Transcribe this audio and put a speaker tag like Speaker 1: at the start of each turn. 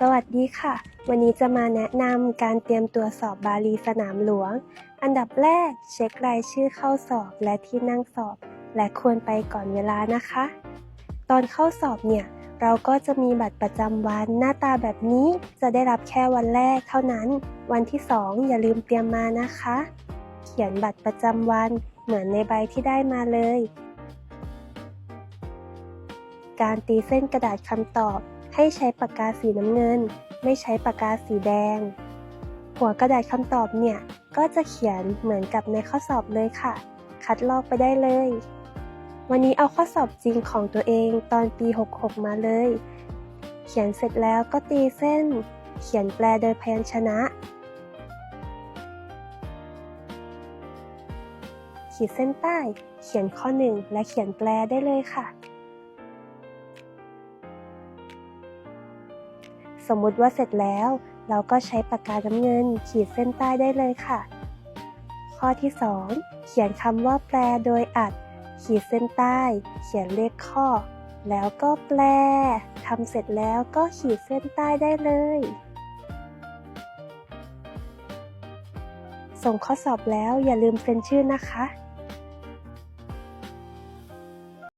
Speaker 1: สวัสดีค่ะ วันนี้จะมาแนะนำการเตรียมตัวสอบบาลีสนามหลวง อันดับแรกเช็ครายชื่อเข้าสอบและที่นั่งสอบ และควรไปก่อนเวลานะคะ ตอนเข้าสอบเนี่ย เราก็จะมีบัตรประจำวันหน้าตาแบบนี้จะได้รับแค่วันแรกเท่านั้น วันที่ 2 อย่าลืมเตรียมมานะคะ เขียนบัตรประจำวันเหมือนในใบที่ได้มาเลย การตีเส้นกระดาษคำตอบ ให้ใช้ปากกาสีน้ำเงิน ไม่ใช้ปากกาสีแดง หัวกระดาษคำตอบเนี่ย ก็จะเขียนเหมือนกับในข้อสอบเลยค่ะ คัดลอกไปได้เลย วันนี้เอาข้อสอบจริงของตัวเองตอนปี 66 มาเลย เขียนเสร็จแล้วก็ตีเส้น เขียนแปลโดยพยัญชนะ ขีดเส้นใต้ เขียนข้อ 1 และเขียนแปลได้เลยค่ะ สมมุติว่าเสร็จแล้ว เราก็ใช้ปากกาน้ำเงิน ขีดเส้นใต้ได้เลยค่ะ ข้อที่ 2 เขียนคำว่าแปลโดยอัด ขีดเส้นใต้ เขียนเลขข้อ แล้วก็แปลทำเสร็จแล้วก็ขีดเส้นใต้ได้เลย ส่งข้อสอบแล้วอย่าลืมเซ็นชื่อนะคะ